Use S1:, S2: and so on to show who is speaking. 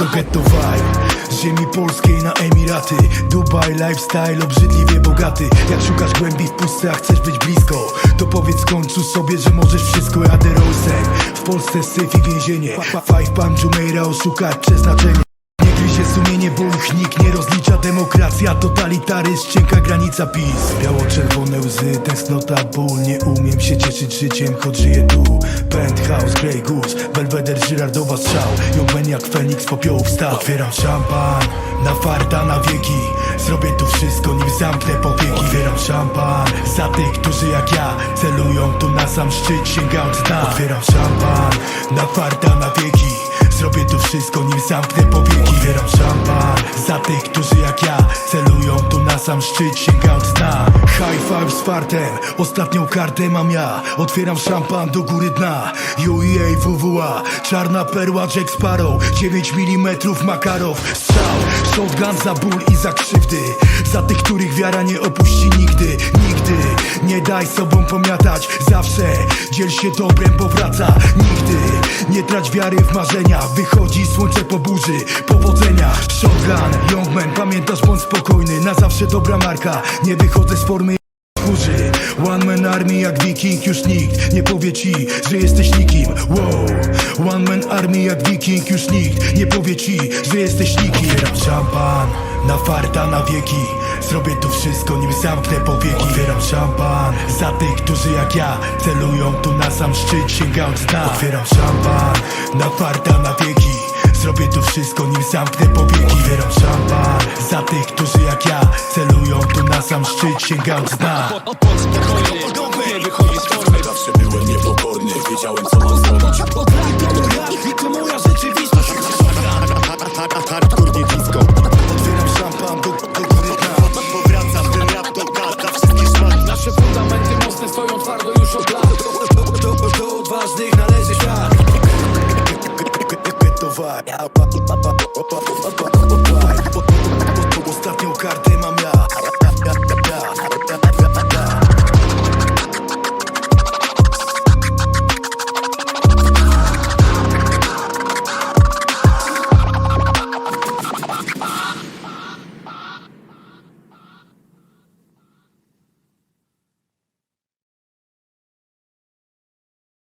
S1: to ghetto vibe. Z ziemi polskiej na Emiraty. Dubaj, lifestyle obrzydliwie bogaty. Jak szukasz głębi w pustce, a chcesz być blisko To powiedz końcu sobie, że możesz wszystko. Jadę Rollsem, w Polsce syf i więzienie. Five Palm Jumeirah oszukać przeznaczenie gryzie sumienie, bo ich nikt nie rozlicza. Demokracja, totalitaryzm, cienka granica PiS. Biało-czerwone łzy, tęsknota, ból. Nie umiem się cieszyć życiem, choć żyję tu. Penthouse, Grey Goose, Belweder, Żyrardowa strzał. Joben jak Feniks popiołów wstał Otwieram szampan, na farta na wieki. Zrobię tu wszystko, nim zamknę powieki. Otwieram szampan, za tych, którzy jak ja Celują tu na sam szczyt, sięgając dna Otwieram szampan, na farta na wieki wszystko, nim zamknę powieki Otwieram szampan. Za tych, którzy jak ja Celują tu na sam szczyt, sięgając dna High five z fartem Ostatnią kartę mam ja. Otwieram szampan do góry dna. UEA, WWA Czarna perła, Jack Sparrow. 9 mm Makarow. Strzał, shotgun za ból i za krzywdy. Za tych, których wiara nie opuści nigdy. Nigdy Nie daj sobą pomiatać. Zawsze dziel się dobrem, bo wraca Nigdy. Nie trać wiary w marzenia. Wychodzi słońce po burzy. Powodzenia. Shotgun, Youngman Pamiętasz, bądź spokojny. Na zawsze dobra marka. Nie wychodzę z formy Kurzy, one man army jak wiking Już nikt nie powie ci, że jesteś nikim. Wow, one man army jak wiking Już nikt nie powie ci, że jesteś nikim. Otwieram szampan, na farta na wieki Zrobię tu wszystko, nim zamknę powieki Otwieram szampan, za tych, którzy jak ja Celują tu na sam szczyt, sięgając dna Otwieram szampan, na farta na wieki Zrobię tu wszystko, nim zamknę powieki Otwieram szampan, za tych, którzy jak ja Celują tu na sam szczyt, sięgając dna
S2: nie wychodzi z formy
S3: Zawsze byłem niepokorny, wiedziałem co mam zrobić
S1: To moja rzeczywistość
S3: Hardcore nie disco
S1: Do, do
S3: Powracam, ten rap to gaz dla wszystkich szmat
S2: Nasze fundamenty mocne stoją twardo już od lat
S1: Do, do, do, do odważnych należy świat